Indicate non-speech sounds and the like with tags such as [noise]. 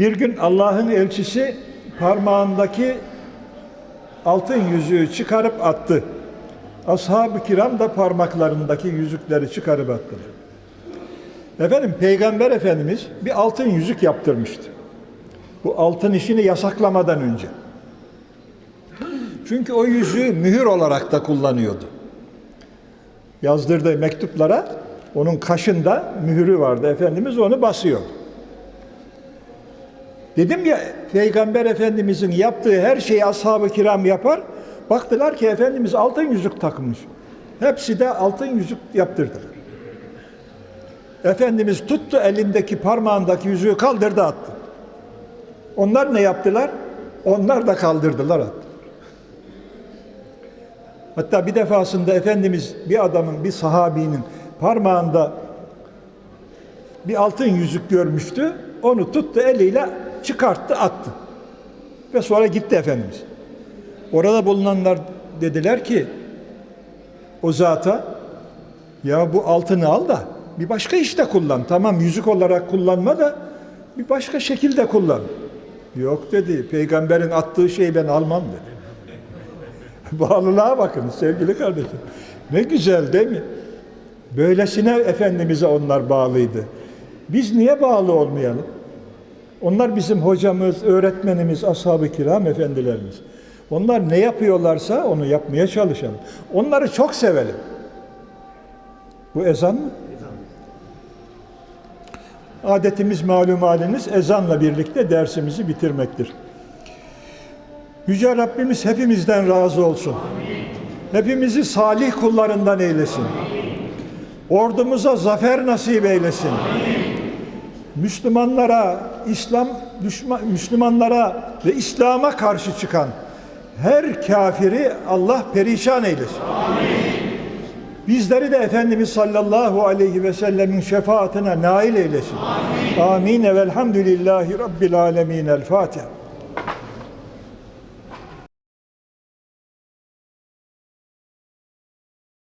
Bir gün Allah'ın elçisi parmağındaki altın yüzüğü çıkarıp attı. Ashab-ı kiram da parmaklarındaki yüzükleri çıkarıp attılar. Efendim Peygamber Efendimiz bir altın yüzük yaptırmıştı. Bu altın işini yasaklamadan önce. Çünkü o yüzüğü mühür olarak da kullanıyordu. Yazdırdığı mektuplara onun kaşında mühürü vardı. Efendimiz onu basıyordu. Dedim ya Peygamber Efendimizin yaptığı her şeyi ashab-ı kiram yapar. Baktılar ki Efendimiz altın yüzük takmış. Hepsi de altın yüzük yaptırdılar. Efendimiz tuttu elindeki parmağındaki yüzüğü kaldırdı attı. Onlar ne yaptılar? Onlar da kaldırdılar attı. Hatta bir defasında Efendimiz bir adamın, bir sahabinin parmağında bir altın yüzük görmüştü. Onu tuttu eliyle çıkarttı attı. Ve sonra gitti Efendimiz. Orada bulunanlar dediler ki o zata ya bu altını al da bir başka işte kullan. Tamam yüzük olarak kullanma da bir başka şekilde kullan. Yok dedi. Peygamberin attığı şeyi ben almam dedi. [laughs] Bağlılığa bakın sevgili kardeşim. Ne güzel değil mi? Böylesine Efendimiz'e onlar bağlıydı. Biz niye bağlı olmayalım? Onlar bizim hocamız, öğretmenimiz, ashab-ı kiram efendilerimiz. Onlar ne yapıyorlarsa onu yapmaya çalışalım. Onları çok sevelim. Bu ezan mı? Adetimiz malum haliniz ezanla birlikte dersimizi bitirmektir. Yüce Rabbimiz hepimizden razı olsun. Hepimizi salih kullarından eylesin. Ordumuza zafer nasip eylesin. Müslümanlara, İslam düşman, Müslümanlara ve İslam'a karşı çıkan her kafiri Allah perişan eylesin. Bizleri de Efendimiz sallallahu aleyhi ve sellemin şefaatine nail eylesin. Amin. Amin. Velhamdülillahi Rabbil alemin. El Fatiha.